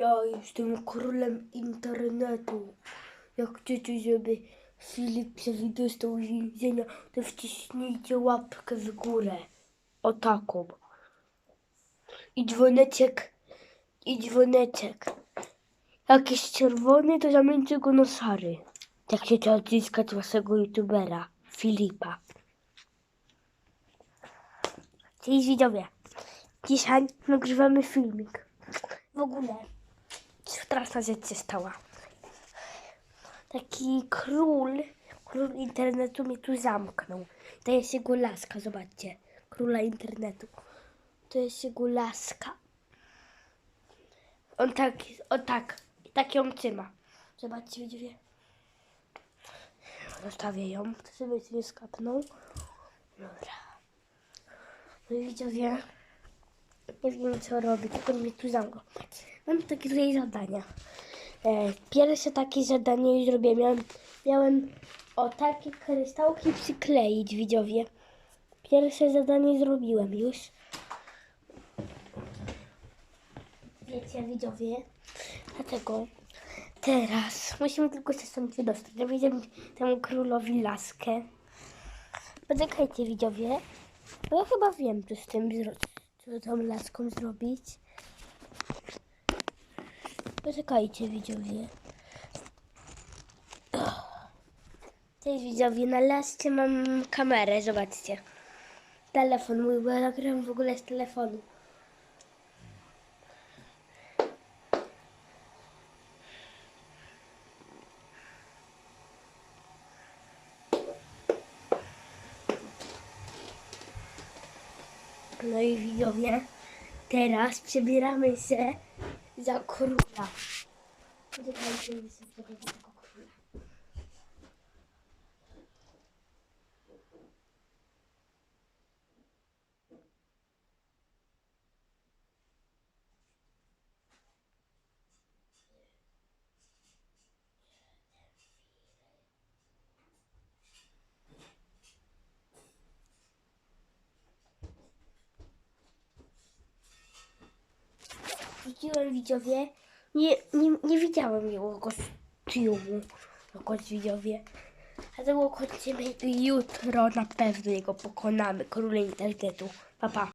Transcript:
Ja jestem królem internetu. Jak chcecie, żeby Filip się wydostał z więzienia, to wciśnijcie łapkę w górę. O taką. I dzwoneczek. I dzwoneczek. Jak jest czerwony, to zamieńcie go na szary. Tak chcecie odzyskać waszego youtubera, Filipa. Cześć widzowie. Dzisiaj nagrywamy filmik. W ogóle straszna rzecz się stała. Taki król, król internetu mnie tu zamknął. To jest jego laska, zobaczcie. Króla internetu. To jest jego laska. On tak, on tak, tak ją trzyma. Zobaczcie, widzowie. Zostawię ją, to sobie nie skapnął. Dobra. No i nie wiem co robić, tylko mnie tu. Mam takie tutaj zadania. E, pierwsze takie zadanie już zrobiłem. Miałem, miałem o takie krystałki przykleić, widzowie. Pierwsze zadanie zrobiłem już. Wiecie, widzowie. Dlatego teraz musimy tylko się stąd wydostać. Widzę temu królowi laskę. Poczekajcie, widzowie. Bo ja chyba wiem, co z tym zro- co tą laską zrobić. Poczekajcie, widzowie. Cześć, widzowie. Na lasce mam kamerę, zobaczcie. Telefon mój, bo ja nagrywam w ogóle z telefonu. No i widzowie, teraz przebieramy się za króla. Poczekajcie, trochę Widziałem widzowie, nie, nie, nie widziałem jego kostiumu, jakoś widzowie. Dlatego kończymy jutro na pewno jego pokonamy, króla internetu. Pa, pa.